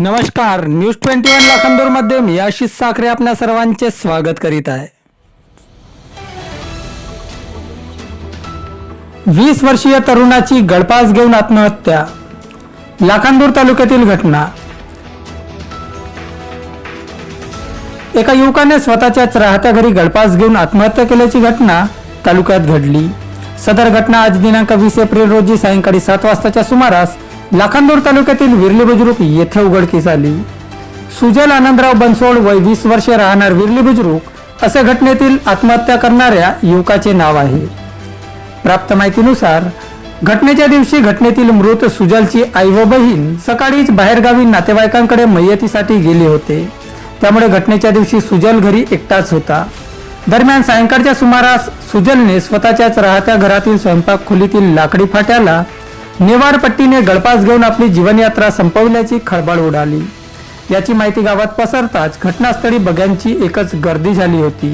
नमस्कार news twenty one लाखांदूरमध्ये मी आशिष साखरे आपल्या सर्वांचे स्वागत करीत आहे. वीस वर्षीय तरुणाची गळपास घेऊन आत्महत्या लाखांदूर तालुक्यातील घटना. एका युवकाने स्वतःच्याच राहत्या घरी गळपास घेऊन आत्महत्या केल्याची घटना तालुक्यात घडली. सदर घटना आज दिनांक वीस एप्रिल रोजी सायंकाळी सात वाजताच्या सुमारास लाखांदूर तालुक्यातील विरली बुजुर्ग येथे उघडकीस आली. सुजल आनंदराव बनसोड वय वीस वर्षे राहणार विरली बुजुर्ग असे घटनेतील आत्महत्या करणाऱ्या युवकाचे नाव आहे. प्राप्त माहितीनुसार घटनेच्या दिवशी घटनेतील मृत सुजलची आई व बहीण सकाळीच बाहेरगावी नातेवाईकांकडे मय्यतीसाठी गेले होते. त्यामुळे घटनेच्या दिवशी सुजल घरी एकटाच होता. दरम्यान सायंकाळच्या सुमारास सुजलने स्वतःच्याच राहत्या घरातील स्वयंपाक खोलीतील लाकडी फाट्याला निवार पट्टीने गळपास घेऊन आपली जीवनयात्रा संपवल्याची खळबळ उडाली. याची माहिती गावात पसरताच घटनास्थळी बघ्यांची एकच गर्दी झाली होती.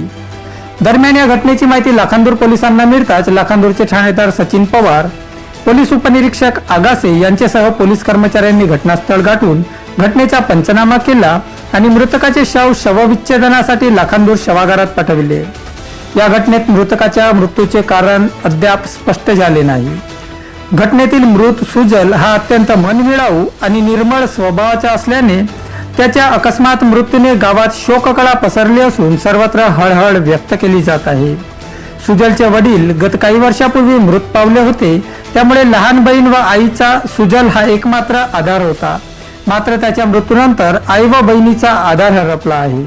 दरम्यान या घटनेची माहिती लाखांदूर पोलिसांना मिळताच लाखांदूरचे ठाणेदार सचिन पवार पोलीस उपनिरीक्षक आगासे यांच्यासह पोलीस कर्मचाऱ्यांनी घटनास्थळ गाठून घटनेचा पंचनामा केला आणि मृतकाचे शव शवविच्छेदनासाठी लाखांदूर शवागारात पाठविले. या घटनेत मृतकाच्या मृत्यूचे कारण अद्याप स्पष्ट झाले नाही. घटनेतील मृत सुजल हा अत्यंत मनमिळाऊ आणि निर्मळ स्वभावाचा असल्याने त्याच्या अकस्मात मृत्यूने गावात शोककळा पसरली असून सर्वत्र हळहळ व्यक्त केली जात आहे. सुजलचे वडील गत काही वर्षापूर्वी मृत पावले होते त्यामुळे लहान बहीण व आईचा सुजल हा एकमात्र आधार होता. मात्र त्याच्या मृत्यूनंतर आई व बहिणीचा आधार हरपला आहे.